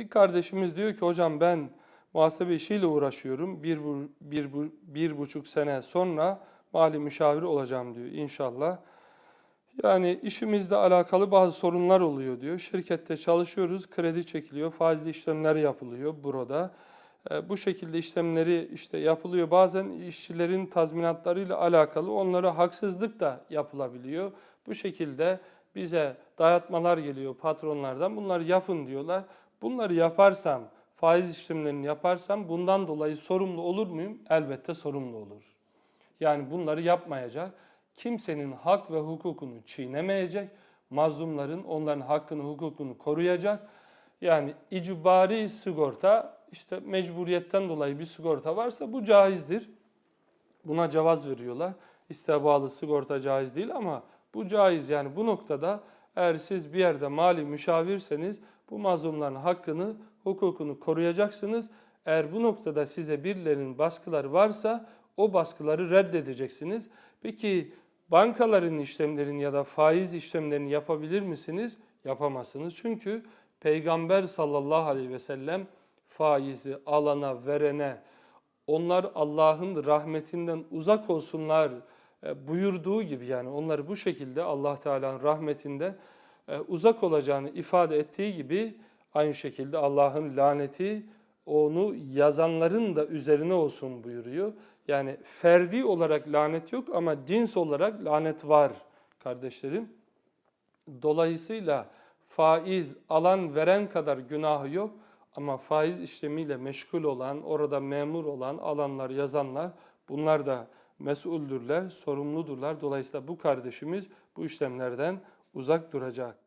Bir kardeşimiz diyor ki hocam ben muhasebe işiyle uğraşıyorum. Bir, bu, bir, bu, bir buçuk sene sonra mali müşavir olacağım diyor inşallah. Yani işimizle alakalı bazı sorunlar oluyor diyor. Şirkette çalışıyoruz, kredi çekiliyor, faizli işlemler yapılıyor burada. E, bu şekilde işlemleri işte yapılıyor. Bazen işçilerin tazminatlarıyla alakalı onlara haksızlık da yapılabiliyor. Bu şekilde bize dayatmalar geliyor patronlardan. Bunları yapın diyorlar. Bunları yaparsam, faiz işlemlerini yaparsam bundan dolayı sorumlu olur muyum? Elbette sorumlu olur. Yani bunları yapmayacak. Kimsenin hak ve hukukunu çiğnemeyecek. Mazlumların onların hakkını, hukukunu koruyacak. Yani icbari sigorta işte mecburiyetten dolayı bir sigorta varsa bu caizdir. Buna cevaz veriyorlar. İstihbalı sigorta caiz değil ama bu caiz yani bu noktada eğer siz bir yerde mali müşavirseniz bu mazlumların hakkını, hukukunu koruyacaksınız. Eğer bu noktada size birilerinin baskıları varsa o baskıları reddedeceksiniz. Peki bankaların işlemlerini ya da faiz işlemlerini yapabilir misiniz? Yapamazsınız. Çünkü Peygamber sallallahu aleyhi ve sellem faizi alana, verene, onlar Allah'ın rahmetinden uzak olsunlar buyurduğu gibi yani onları bu şekilde Allah Teala'nın rahmetinden e, uzak olacağını ifade ettiği gibi aynı şekilde Allah'ın laneti onu yazanların da üzerine olsun buyuruyor. Yani ferdi olarak lanet yok ama cins olarak lanet var kardeşlerim. Dolayısıyla faiz alan veren kadar günahı yok ama faiz işlemiyle meşgul olan, orada memur olan, alanlar, yazanlar bunlar da mesuldürler, sorumludurlar. Dolayısıyla bu kardeşimiz bu işlemlerden uzak duracak.